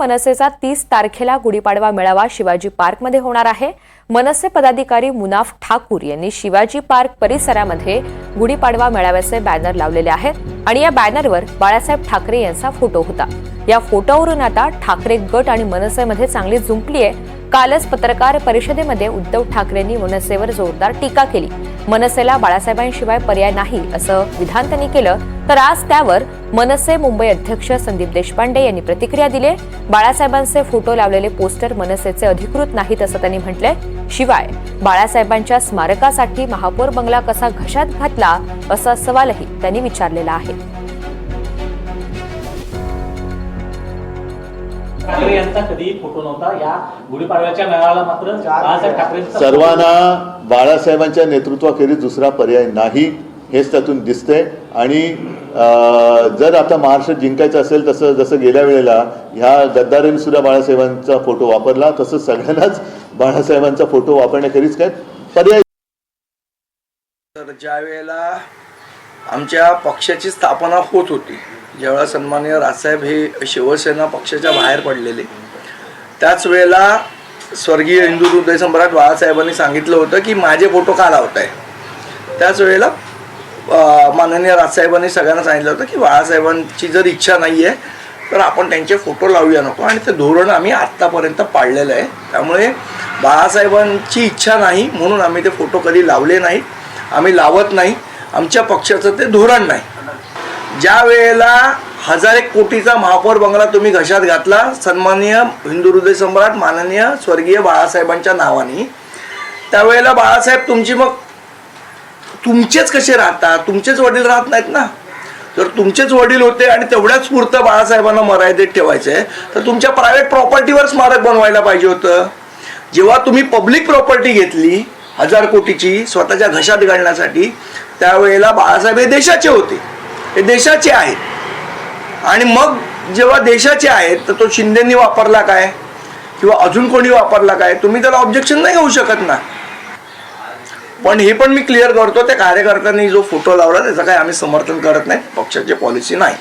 मनसेचा तीस तारखेला गुढीपाडवा मेळावा शिवाजी पार्कमध्ये होणार आहे. मनसे पदाधिकारी मुनाफ ठाकूर यांनी शिवाजी पार्क परिसरामध्ये गुढीपाडवा मेळाव्याचे बॅनर लावलेले आहेत आणि या बॅनरवर बाळासाहेब ठाकरे यांचा फोटो होता. या फोटोवरून आता ठाकरे गट आणि मनसेमध्ये चांगली जुंपली आहे. कालच पत्रकार परिषदेमध्ये उद्धव ठाकरेंनी मनसेवर जोरदार टीका केली. मनसेला बाळासाहेबांशिवाय पर्याय नाही असं विधान त्यांनी केलं. तर आज त्यावर मनसे मुंबई अध्यक्ष संदीप देशपांडे यांनी प्रतिक्रिया दिली. बाळासाहेबांचे फोटो लावलेले पोस्टर मनसेचे अधिकृत नाहीत असं त्यांनी म्हटलंय. शिवाय बाळासाहेबांच्या स्मारकासाठी महापौर बंगला कसा घशात घातला असा सवालही त्यांनी विचारलेला आहे. ठाकरे यांचा कधीही फोटो नव्हता. या गुढीपाडव्याच्या मेळाव्याला मात्र बाळासाहेब ठाकरेंचा सर्वांना बाळासाहेबांच्या नेतृत्वाखेरीज दुसरा पर्याय नाही. हेच त्यातून दिसतंय. आणि जर आता महाराष्ट्र जिंकायचं असेल तसं जसं गेल्या वेळेला ह्या गद्दारीने सुद्धा बाळासाहेबांचा फोटो वापरला तसं सगळ्यांनाच बाळासाहेबांचा फोटो वापरण्याखेरीज काय? पर्याय तर ज्या वेळेला आमच्या पक्षाची स्थापना होत होती ज्यावेळेला सन्माननीय राजसाहेब हे शिवसेना पक्षाच्या बाहेर पडलेले त्याच वेळेला स्वर्गीय हिंदू हृदय सम्राट बाळासाहेबांनी सांगितलं होतं की माझे फोटो का लावताय त्याच वेळेला माननीय राजसाहेबांनी सगळ्यांना सांगितलं होतं की बाळासाहेबांची जर इच्छा नाही आहे तर आपण त्यांचे फोटो लावूया नको. आणि ते धोरण आम्ही आत्तापर्यंत पाळलेलं आहे. त्यामुळे बाळासाहेबांची इच्छा नाही म्हणून आम्ही ते फोटो कधी लावले नाहीत. आम्ही लावत नाही. आमच्या पक्षाचं ते धोरण नाही. ज्या वेळेला हजार एक कोटीचा महापौर बंगला तुम्ही घशात घातला सन्माननीय हिंदू हृदय सम्राट माननीय स्वर्गीय बाळासाहेबांच्या नावाने त्यावेळेला बाळासाहेब तुमची मग तुमचेच कसे राहतात? तुमचेच वडील राहत नाहीत ना? जर तुमचेच वडील होते आणि तेवढ्याच पुरतं बाळासाहेबांना मर्यादित ठेवायचे तर तुमच्या प्रायव्हेट प्रॉपर्टीवर स्मारक बनवायला पाहिजे होतं. जेव्हा तुम्ही पब्लिक प्रॉपर्टी घेतली हजार कोटीची स्वतःच्या घशात घालण्यासाठी त्यावेळेला बाळासाहेब हे देशाचे होते. हे देशाचे आहेत. आणि मग जेव्हा देशाचे आहेत तर तो शिंदेनी वापरला काय? किंवा अजून कोणी वापरला काय? तुम्ही त्याला ऑब्जेक्शन नाही घेऊ शकत ना. पण हे पण मी क्लिअर करतो त्या कार्यकर्त्यांनी जो फोटो लावला त्याचं काही आम्ही समर्थन करत नाही पक्षाची पॉलिसी नाही.